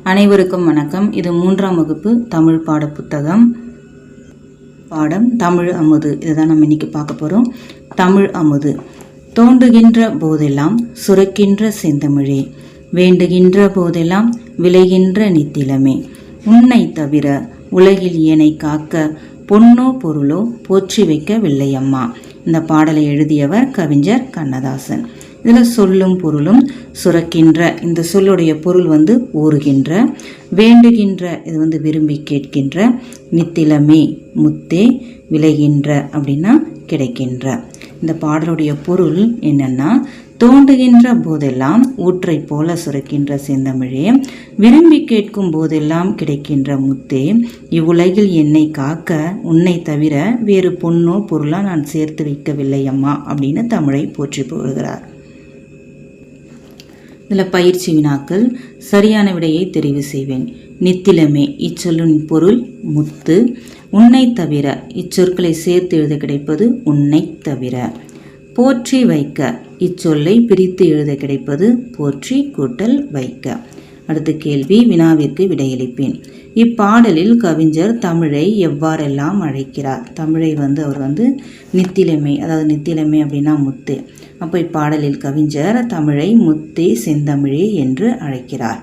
அனைவருக்கும் வணக்கம். இது மூன்றாம் வகுப்பு தமிழ் பாட புத்தகம். பாடம் தமிழ் அமுது. இதுதான் நம்ம இன்னைக்கு பார்க்க போகிறோம் தமிழ் அமுது. தோன்றுகின்ற போதெல்லாம் சுரக்கின்ற செந்தமிழே. வேண்டுகின்ற போதெல்லாம் விளைகின்ற நித்திலமே. உன்னை தவிர உலகில் ஏனை காக்க பொன்னோ பொருளோ போற்றி வைக்கவில்லை அம்மா இந்த பாடலை எழுதியவர் கவிஞர் கண்ணதாசன். இதில் சொல்லும் பொருளும் சுரக்கின்ற இந்த சொல்லுடைய பொருள் வந்து ஊறுகின்ற வேண்டுகின்ற இது வந்து விரும்பி கேட்கின்ற நித்திலமே முத்தே விளைகின்ற அப்படின்னா கிடைக்கின்ற. இந்த பாடலுடைய பொருள் என்னென்னா தோண்டுகின்ற போதெல்லாம் ஊற்றை போல சுரக்கின்ற செந்தமிழே விரும்பி கேட்கும் போதெல்லாம் கிடைக்கின்ற முத்தே இவ்வுலகில் என்னை காக்க உன்னை தவிர வேறு பொண்ணோ பொருளாக நான் சேர்த்து வைக்கவில்லை அம்மா அப்படின்னு தமிழை போற்றி போகிறார் இதில் பயிற்சி வினாக்கள் சரியான விடையை தெரிவு செய்வேன். நித்திலமே இச்சொல்லின் பொருள் முத்து. உன்னை தவிர இச்சொற்களை சேர்த்து எழுத கிடைப்பது உன்னை தவிர. போற்றி வைக்க இச்சொல்லை பிரித்து எழுத கிடைப்பது போற்றி கூட்டல் வைக்க. அடுத்த கேள்வி வினாவிற்கு விடையளிப்பேன். இப்பாடலில் கவிஞர் தமிழை எவ்வாறெல்லாம் அழைக்கிறார்? தமிழை வந்து அவர் வந்து நித்திலமை அதாவது நித்திலமை அப்படின்னா முத்து. அப்போ இப்பாடலில் கவிஞர் தமிழை முத்தே செந்தமிழே என்று அழைக்கிறார்.